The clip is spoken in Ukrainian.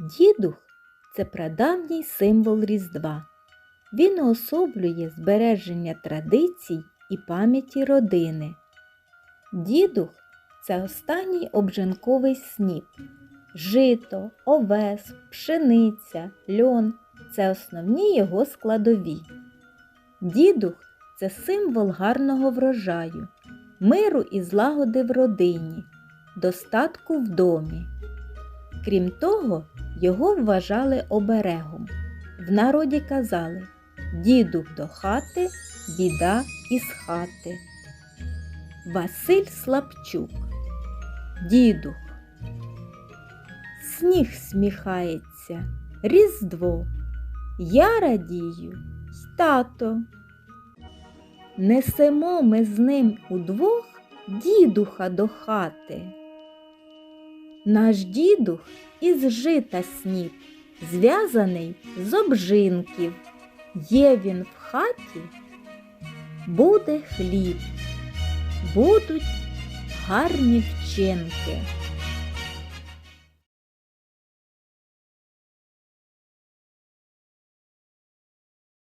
Дідух це прадавній символ Різдва. Він уособлює збереження традицій і пам'яті родини. Дідух це останній обжинковий сніп. Жито, овес, пшениця, льон це основні його складові. Дідух це символ гарного врожаю, миру і злагоди в родині, достатку в домі. Крім того, його вважали оберегом. В народі казали Дідух до хати, біда із хати. Василь Слабчук Дідух Сніг сміхається, Різдво. Я радію, й тато. Несемо ми з ним удвох дідуха до хати. Наш дідух із жита сніп, зв'язаний з обжинків. Є він в хаті, буде хліб, будуть гарні вчинки.